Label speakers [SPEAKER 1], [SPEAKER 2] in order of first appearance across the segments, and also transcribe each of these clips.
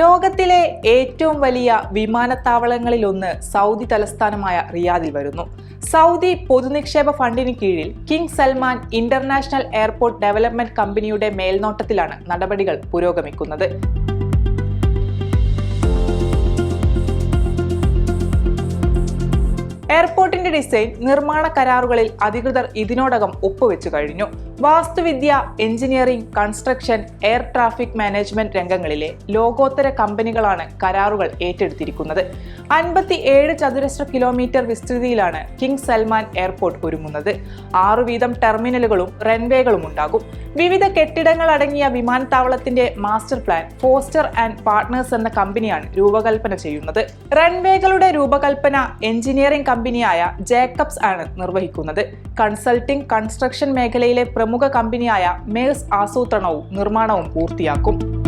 [SPEAKER 1] ലോകത്തിലെ ഏറ്റവും വലിയ വിമാനത്താവളങ്ങളിലൊന്ന് സൗദി തലസ്ഥാനമായ റിയാദിൽ വരുന്നു. സൗദി പൊതുനിക്ഷേപ ഫണ്ടിന് കീഴിൽ king Salman international airport development കമ്പനിയുടെ മേൽനോട്ടത്തിലാണ് നടപടികൾ പുരോഗമിക്കുന്നത്. എയർപോർട്ടിന്റെ ഡിസൈൻ നിർമ്മാണ കരാറുകളിൽ അധികൃതർ ഇതിനോടകം ഒപ്പുവെച്ചു കഴിഞ്ഞു. വാസ്തുവിദ്യ engineering construction air traffic management രംഗങ്ങളിലെ ലോകോത്തര കമ്പനികളാണ് കരാറുകൾ ഏറ്റെടുത്തിരിക്കുന്നത്. അൻപത്തി ഏഴ് ചതുരശ്ര കിലോമീറ്റർ വിസ്തൃതിയിലാണ് കിങ് സൽമാൻ എയർപോർട്ട് ഒരുങ്ങുന്നത്. ആറു വീതം ടെർമിനലുകളും റൺവേകളും ഉണ്ടാകും. വിവിധ കെട്ടിടങ്ങൾ അടങ്ങിയ വിമാനത്താവളത്തിന്റെ master plan Foster and partners എന്ന കമ്പനിയാണ് രൂപകൽപ്പന ചെയ്യുന്നത്. റൺവേകളുടെ രൂപകൽപ്പന എഞ്ചിനീയറിംഗ് കമ്പനിയായ ജേക്കബ്സ് ആണ് നിർവഹിക്കുന്നത്. കൺസൾട്ടിംഗ് കൺസ്ട്രക്ഷൻ മേഖലയിലെ പ്രമുഖ കമ്പനിയായ മേഴ്സ് ആസൂത്രണവും നിർമ്മാണവും പൂർത്തിയാക്കും.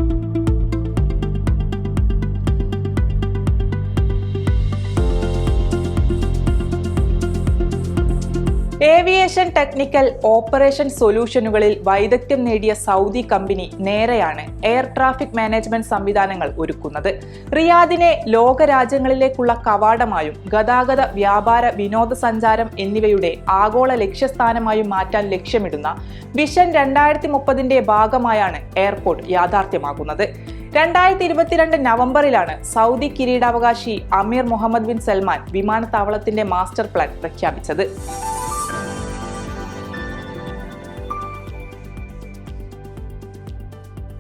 [SPEAKER 1] ഏവിയേഷൻ ടെക്നിക്കൽ ഓപ്പറേഷൻ സൊല്യൂഷനുകളിൽ വൈദഗ്ധ്യം നേടിയ സൗദി കമ്പനി നേരെയാണ് എയർ ട്രാഫിക് മാനേജ്മെന്റ് സംവിധാനങ്ങൾ ഒരുക്കുന്നത്. റിയാദിനെ ലോകരാജ്യങ്ങളിലേക്കുള്ള കവാടമായും ഗതാഗത വ്യാപാര വിനോദസഞ്ചാരം എന്നിവയുടെ ആഗോള ലക്ഷ്യസ്ഥാനമായും മാറ്റാൻ ലക്ഷ്യമിടുന്ന വിഷൻ രണ്ടായിരത്തി മുപ്പതിന്റെ ഭാഗമായാണ് എയർപോർട്ട് യാഥാർത്ഥ്യമാകുന്നത്. രണ്ടായിരത്തി ഇരുപത്തിരണ്ട് നവംബറിലാണ് സൗദി കിരീടാവകാശി അമീർ മുഹമ്മദ് ബിൻ സൽമാൻ വിമാനത്താവളത്തിന്റെ മാസ്റ്റർ പ്ലാൻ പ്രഖ്യാപിച്ചത്.